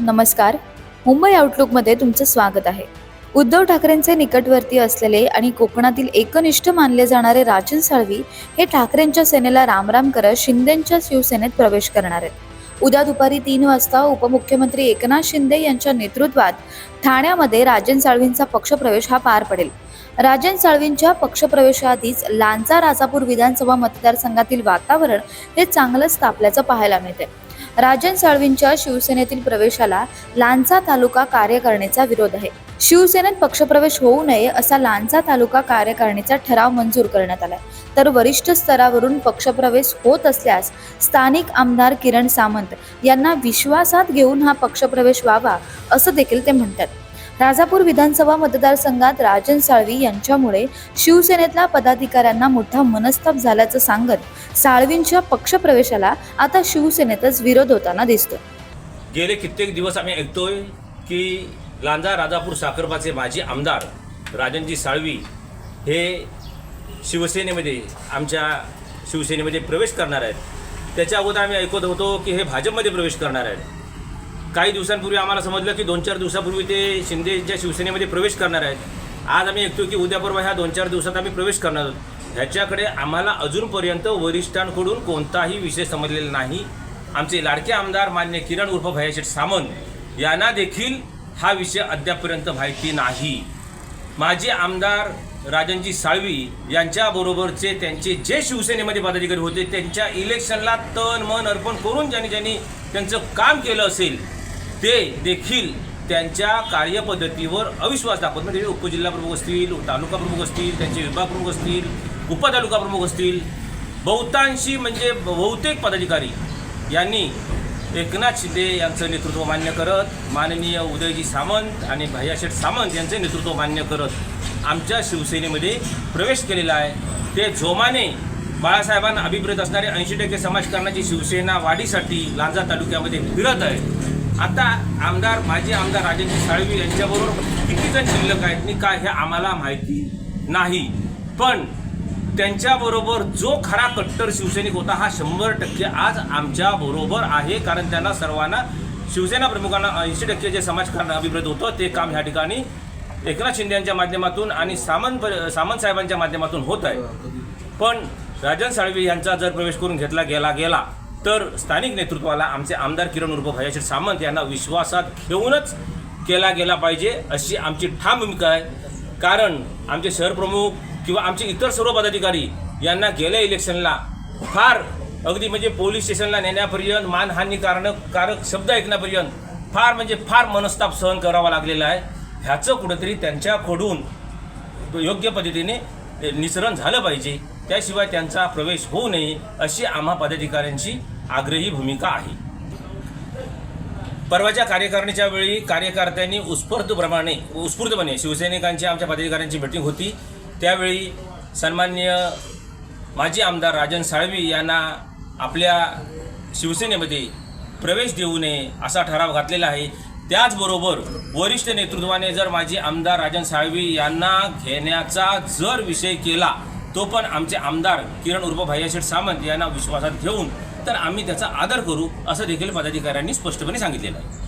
नमस्कार. मुंबई आउटलुकमध्ये तुमचं स्वागत आहे. उद्धव ठाकरेंचे निकटवर्ती असलेले आणि कोकणातील एकनिष्ठ मानले जाणारे राजन साळवी हे ठाकरेंच्या सेनेला रामराम करत शिंदेच्या शिवसेनेत प्रवेश करणार आहेत. उद्या दुपारी तीन वाजता उपमुख्यमंत्री एकनाथ शिंदे यांच्या नेतृत्वात ठाण्यामध्ये राजन साळवींचा पक्षप्रवेश हा पार पडेल. राजन साळवींच्या पक्षप्रवेशाआधीच लांजा राजापूर विधानसभा मतदारसंघातील वातावरण हे चांगलंच तापल्याचं पाहायला मिळते राजन साळवींच्या शिवसेनेतील प्रवेशाला लांचा तालुका कार्यकारणीचा विरोध आहे. शिवसेनेत पक्षप्रवेश होऊ नये असा लांचा तालुका कार्यकारणीचा ठराव मंजूर करण्यात आलाय. तर वरिष्ठ स्तरावरून पक्षप्रवेश होत असल्यास स्थानिक आमदार किरण सामंत यांना विश्वासात घेऊन हा पक्षप्रवेश व्हावा असं देखील ते म्हणतात. राजापूर विधानसभा मतदारसंघात राजन साळवी यांच्यामुळे शिवसेनेतल्या पदाधिकाऱ्यांना मोठा मनस्ताप झाल्याचं सांगत साळवींच्या पक्षप्रवेशाला आता शिवसेनेतच विरोध होताना दिसतो गेले कित्येक दिवस आम्ही ऐकतोय की लांजा राजापूर साखरपाचे माजी आमदार राजनजी साळवी हे शिवसेनेमध्ये आमच्या शिवसेनेमध्ये प्रवेश करणार आहेत. त्याच्या अगोदर आम्ही ऐकत होतो की हे भाजपमध्ये प्रवेश करणार आहेत. काही दिवसांपूर्वी आम्हाला समजलं की दोन चार दिवसापूर्वी ते शिंदेच्या शिवसेनेमध्ये प्रवेश करणार आहेत. आज आम्ही ऐकतो की उद्या परवा ह्या दोन चार दिवसात आम्ही प्रवेश करणार आहोत. ह्याच्याकडे आम्हाला अजूनपर्यंत वरिष्ठांकडून कोणताही विषय समजलेला नाही. आमचे लाडके आमदार मान्य किरण उर्फ भयाशेठ सामंत यांना देखील हा विषय अद्यापपर्यंत माहिती नाही. माजी आमदार राजनजी साळवी यांच्याबरोबरचे त्यांचे जे शिवसेनेमध्ये पदाधिकारी होते त्यांच्या इलेक्शनला तन मन अर्पण करून ज्यांनी ज्यांनी त्यांचं काम केलं असेल ते देखील त्यांच्या कार्यपद्धतीवर अविश्वास दाखवत म्हणजे उपजिल्हा प्रमुख असतील तालुका प्रमुख असतील त्यांचे विभाग प्रमुख असतील उपतालुका प्रमुख असतील. बहुतांशी म्हणजे बहुतेक पदाधिकारी यांनी एकनाथ शिंदे यांचं नेतृत्व मान्य करत माननीय उदयजी सामंत आणि भैयाशेठ सामंत यांचे नेतृत्व मान्य करत आमच्या शिवसेनेमध्ये प्रवेश केलेला आहे. ते जोमाने बाळासाहेबांना अभिप्रेत असणारे ऐंशी टक्के समाजकारणाची शिवसेना वाढीसाठी लांजा तालुक्यामध्ये फिरत आहे आता आमदार माजी आमदार राजेंद्र साळवी यांच्याबरोबर किती जण शिल्लक आहेत मी काय हे आम्हाला माहिती नाही. पण त्यांच्याबरोबर जो खरा कट्टर शिवसैनिक होता हा शंभर टक्के आज आमच्या बरोबर आहे. कारण त्यांना सर्वांना शिवसेना प्रमुखांना ऐंशी टक्के जे समाजकारण अभिप्रेत होतं ते काम ह्या ठिकाणी एकनाथ शिंदे यांच्या माध्यमातून आणि सामंत सामंत साहेबांच्या माध्यमातून होत आहे. पण राजन साळवी यांचा जर प्रवेश करून घेतला गेला गेला तर स्थानिक नेतृत्वाला आमचे आमदार किरण उर्फ भयाशीर सामंत यांना विश्वासात घेऊनच केला गेला पाहिजे अशी आमची ठाम भूमिका आहे. कारण आमचे शहरप्रमुख किंवा आमचे इतर सर्व पदाधिकारी यांना गेल्या इलेक्शनला फार अगदी म्हणजे पोलीस स्टेशनला नेण्यापर्यंत मानहानी कारण कारक शब्द ऐकण्यापर्यंत फार म्हणजे फार मनस्ताप सहन करावा लागलेला आहे. ह्याचं कुठंतरी त्यांच्याकडून योग्य पद्धतीने निसरण झालं पाहिजे. त्याशिवाय त्यांचा प्रवेश होऊ नये अशी आम्हा पदाधिकाऱ्यांची आग्रही भूमिका आहे. परवाच्या कार्यकारिणीच्या वेळी कार्यकर्त्यांनी उत्स्फूर्तप्रमाणे उत्स्फूर्तपणे शिवसैनिकांची आमच्या पदाधिकाऱ्यांची मिटिंग होती. त्यावेळी सन्मान्य माजी आमदार राजन साळवी यांना आपल्या शिवसेनेमध्ये प्रवेश देऊ नये असा ठराव घातलेला आहे. त्याचबरोबर वरिष्ठ नेतृत्वाने जर माजी आमदार राजन साळवी यांना घेण्याचा जर विषय केला तो पण आमचे आमदार किरण उर्फ भैयाशेठ सामंत यांना विश्वासात घेऊन तर आम्ही त्याचा आदर करू असं देखील पदाधिकाऱ्यांनी स्पष्टपणे सांगितलेलं आहे.